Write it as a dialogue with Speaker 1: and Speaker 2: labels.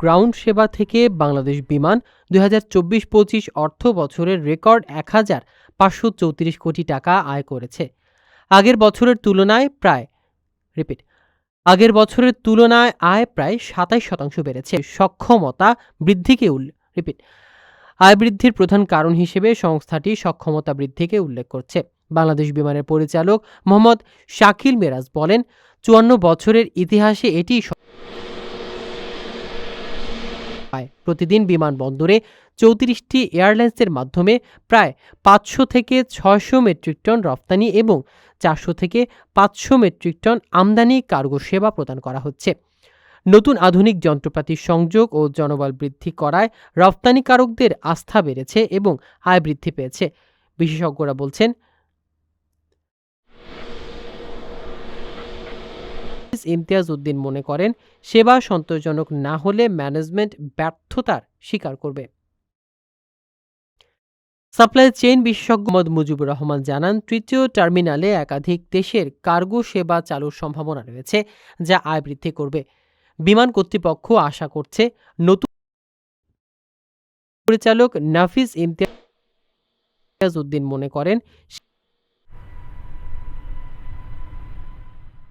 Speaker 1: Ground সেবা থেকে বাংলাদেশ বিমান দুই হাজার চব্বিশ পঁচিশ অর্থ বছরের রেকর্ড এক হাজার পাঁচশো চৌত্রিশ কোটি টাকা আয় করেছে। আগের বছরের তুলনায় প্রায় রিপিট আগের বছরের তুলনায় আয় প্রায় সাতাইশ শতাংশ বেড়েছে। সক্ষমতা বৃদ্ধিকে রিপিট আয় বৃদ্ধির প্রধান কারণ হিসেবে সংস্থাটি সক্ষমতা বৃদ্ধিকে উল্লেখ করছে। বাংলাদেশ বিমানের পরিচালক মোহাম্মদ শাকিল মেরাজ বলেন, চুয়ান্ন বছরের ইতিহাসে এটি হয়। প্রতিদিন বিমানবন্দরে চৌত্রিশটি এয়ারলাইন্সের মাধ্যমে প্রায় পাঁচশো থেকে ছয়শো মেট্রিক টন রপ্তানি এবং চারশো থেকে পাঁচশো মেট্রিক টন আমদানি কার্গো সেবা প্রদান করা হচ্ছে। নতুন আধুনিক যন্ত্রপাতির সংযোগ ও জনবল বৃদ্ধি করায় রপ্তানিকারকদের আস্থা বেড়েছে এবং আয় বৃদ্ধি পেয়েছে। বিশেষজ্ঞরা বলছেন ইমতিয়াজ উদ্দিন মনে করেন, সেবা সন্তোষজনক না হলে ম্যানেজমেন্ট ব্যর্থতার স্বীকার করবে। সাপ্লাই চেইন বিশেষজ্ঞ মোহাম্মদ মুজিবুর রহমান জানান, তৃতীয় টার্মিনালে একাধিক দেশের কার্গো সেবা চালুর সম্ভাবনা রয়েছে, যা আয় বৃদ্ধি করবে। বিমান কর্তৃপক্ষ আশা করছে, নতুন পরিচালক নাফিস ইমতিয়াজ উদ্দিন মনে করেন